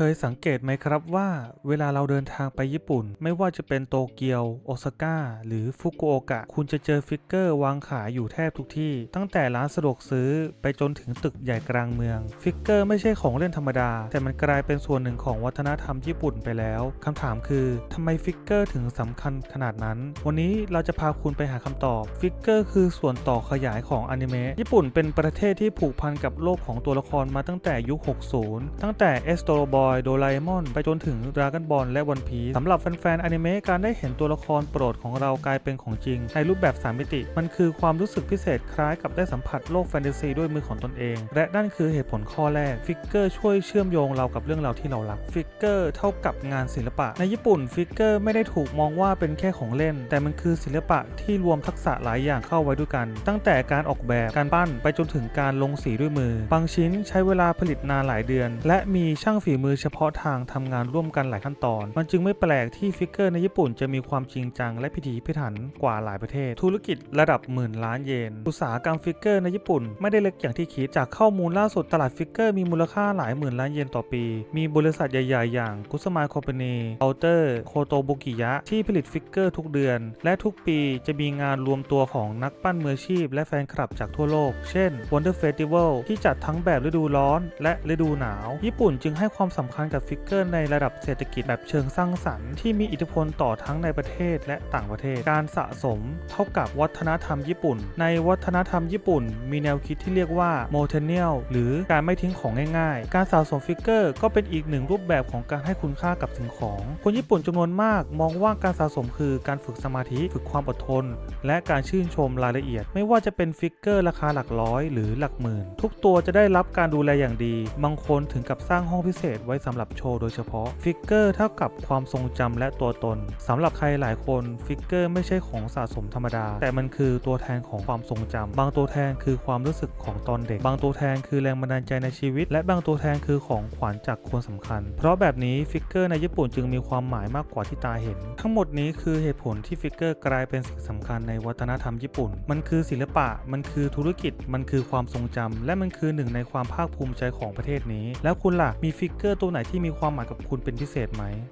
คยสังเกตไหมครับว่า เวลาเราเดินทางไปญี่ปุ่น ไม่ว่าจะเป็นโตเกียว โอซาก้า หรือฟุกุโอกะ คุณจะเจอฟิกเกอร์วางขายอยู่แทบทุกที่ ตั้งแต่ร้านสะดวกซื้อไปจนถึงตึกใหญ่กลางเมือง ฟิกเกอร์ไม่ใช่ของเล่นธรรมดา แต่มันกลายเป็นส่วนหนึ่งของวัฒนธรรมญี่ปุ่นไปแล้วคำถามคือทำไมฟิกเกอร์ถึงสำคัญขนาดนั้น วันนี้เราจะพาคุณไปหาคำตอบ ฟิกเกอร์คือส่วนต่อขยายของอนิเมะ ญี่ปุ่นเป็นประเทศที่ผูกพันกับโลกของตัวละครมาตั้งแต่ยุค 60 ตั้งแต่เอสโตโรบอยโดราเอมอน ไปจนถึงดราก้ b บอลและวันพีสำหรับแฟนๆอนิเมะการได้เห็นตัวละครโปรดของเรากลายเป็นของจริง ในรูปแบบ 3 มิติ มันคือความรู้สึกพิเศษคล้ายกับได้สัมผัสโลกแฟนตาซีด้วยมือของตนเอง และนั่นคือเหตุผลข้อแรกฟิกเกอร์ช่วยเชื่อมโยงเรากับเรื่องราวที่เรารักฟิกเกอร์เท่ากับงานศิลปะ ในญี่ปุ่นฟิกเกอร์ไม่ได้ถูกมองว่าเป็นแค่ของเล่น แต่มันคือศิลปะที่รวมทักษะหลายอย่างเข้าไว้ด้วยกัน ตั้งแต่การออกแบบการปั้นไปจนถึงการลงสีด้วยมือ บางชิ้นใช้เวลาผลิตนานหลายเดือน และมีช่างฝีมือเฉพาะทางทำงานร่วมกันหลายขั้นตอน มันจึงไม่แปลกที่ฟิกเกอร์ในญี่ปุ่นจะมีความจริงจังและพิถีพิถันกว่าหลายประเทศ ธุรกิจระดับหมื่นล้านเยน อุตสาหกรรมฟิกเกอร์ในญี่ปุ่นไม่ได้เล็กอย่างที่คิด จากข้อมูลล่าสุดตลาดฟิกเกอร์มีมูลค่าหลายหมื่นล้านเยนต่อปี มีบริษัทใหญ่ๆ อย่างกุสมาคอมพานีเคาเตอร์โคโตบุกิยะที่ผลิตฟิกเกอร์ทุกเดือน และทุกปีจะมีงานรวมตัวของนักปั้นมืออาชีพ และแฟนคลับจากทั่วโลก เช่น Wonder Festival ที่จัดทั้งแบบฤดูร้อน และฤดูหนาว ญี่ปุ่นจึงให้ความสำคัญกับฟิกเกอร์ในระดับเศรษฐกิจแบบเชิงสร้างสรรค์ ที่มีอิทธิพลต่อทั้งในประเทศและต่างประเทศ การสะสมเท่ากับวัฒนธรรมญี่ปุ่น ในวัฒนธรรมญี่ปุ่น มีแนวคิดที่เรียกว่าโมเทเนียลหรือการไม่ทิ้งของง่ายๆ การสะสมฟิกเกอร์ก็เป็นอีกหนึ่งรูปแบบของการให้คุณค่ากับสิ่งของ คนญี่ปุ่นจำนวนมากมองว่าการสะสมคือการฝึกสมาธิฝึกความอดทน และการชื่นชมรายละเอียด ไม่ว่าจะเป็นฟิกเกอร์ราคาหลักร้อยหรือหลักหมื่น ทุกตัวจะได้รับการดูแลอย่างดี บางคนถึงกับสร้างห้องพิเศษว้สำหรับโชว์โดยเฉพาะฟิกเกอร์เท่ากับความทรงจำและตัวตนสำหรับใครหลายคนฟิกเกอร์ไม่ใช่ของสะสมธรรมดา แต่มันคือตัวแทนของความทรงจำบางตัวแทนคือความรู้สึกของตอนเด็ก บางตัวแทนคือแรงบันดาลใจในชีวิต และบางตัวแทนคือของขวัญจากคนสำคัญ เพราะแบบนี้ฟิกเกอร์ในญี่ปุ่นจึงมีความหมายมากกว่าที่ตาเห็น ทั้งหมดนี้คือเหตุผลที่ฟิกเกอร์กลายเป็นสิ่งสำคัญในวัฒนธรรมญี่ปุ่น มันคือศิลปะ มันคือธุรกิจ มันคือความทรงจำและมันคือหนึ่งในความภาคภูมิใจของประเทศนี้ แล้วคุณล่ะมีฟิกเกอร์ตัวไหนที่มีความหมายกับคุณเป็นพิเศษไหม